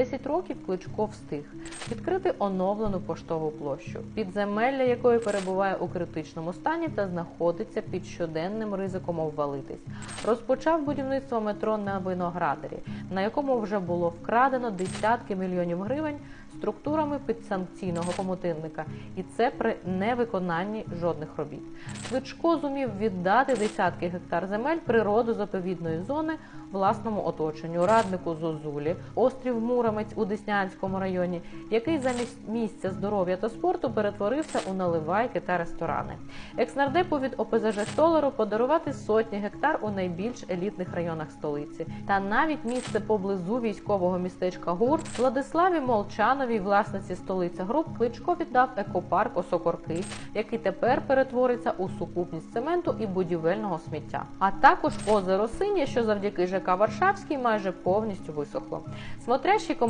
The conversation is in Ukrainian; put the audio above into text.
10 років Кличко встиг відкрити оновлену поштову площу, підземелля якої перебуває у критичному стані та знаходиться під щоденним ризиком обвалитись. Розпочав будівництво метро на виноградарі, на якому вже було вкрадено десятки мільйонів гривень структурами підсанкційного комутинника, і це при невиконанні жодних робіт. Кличко зумів віддати десятки гектар земель природозаповідної зони власному оточенню, раднику Зозулі, острів Муромець у Деснянському районі, який замість місця здоров'я та спорту перетворився у наливайки та ресторани. Екснардепу від ОПЗЖ Столару подарувати сотні гектар у найбільш елітних районах столиці, та навіть місце поблизу військового містечка ГУР Владиславі Молчановій, власниці столиця груп, Кличко віддав екопарк Осокорки, який тепер перетвориться у сукупність цементу і будівельного сміття. А також озеро Синє, що завдяки ЖК Варшавській майже повністю висохло. Смотрящий комар